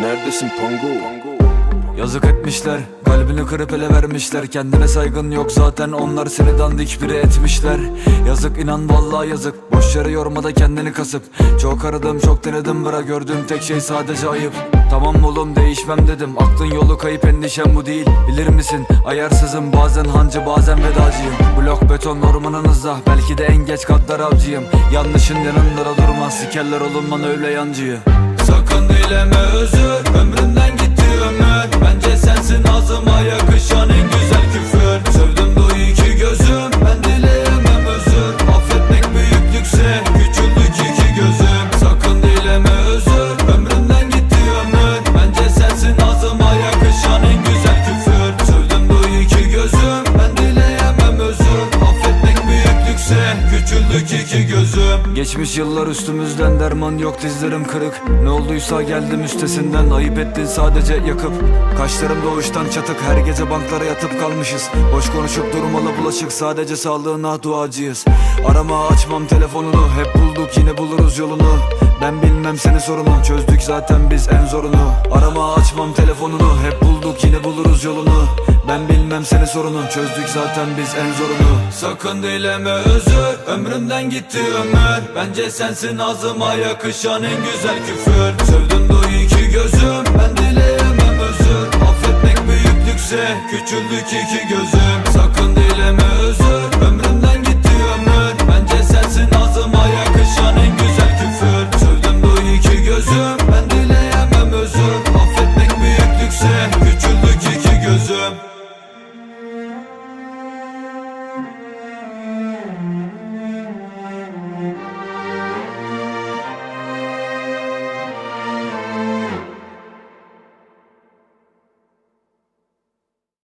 neredesin Pango? Yazık etmişler Kalbini kırıp ele vermişler. Kendine saygın yok zaten onlar seni dandik biri etmişler. Yazık inan vallahi yazık. Boş yere yorma da kendini kasıp. Çok aradım çok denedim bırak gördüğüm tek şey sadece ayıp. Tamam oğlum değişmem dedim. Aklın yolu kayıp endişem bu değil. Bilir misin? Ayarsızım bazen hancı bazen vedacıyım. Blok beton ormanınızda Belki de en geç katlar avcıyım. Yanlışın yanında durmaz Sikerler olunman öyle yancıyı dileme özür Ömrümden gözüm Geçmiş yıllar üstümüzden derman yok dizlerim kırık. Ne olduysa geldim üstesinden Ayıp ettin sadece yakıp. Kaşlarım doğuştan çatık her gece banklara yatıp kalmışız. Boş konuşup durmalı bulaşık sadece sağlığına duacıyız. Arama açmam telefonunu hep bulduk yine buluruz yolunu. Ben bilmem senin sorunun çözdük zaten biz en zorunu. Arama açmam telefonunu hep bulduk yine buluruz yolunu ben bilmem senin sorunu Çözdük zaten biz en zorunu. Sakın dileme özür Ömrümden gitti ömür. Bence sensin ağzıma yakışan en güzel küfür. Sövdüm bu iki gözüm Ben dileyemem özür. Affetmek büyüklükse Küçüldük iki gözüm. Sakın dileme özür Ömrümden gitti ömür. Bence sensin ağzıma yakışan en güzel küfür. Sövdüm bu iki gözüm Ben dileyemem özür. Affetmek büyüklükse Küçüldük iki gözüm.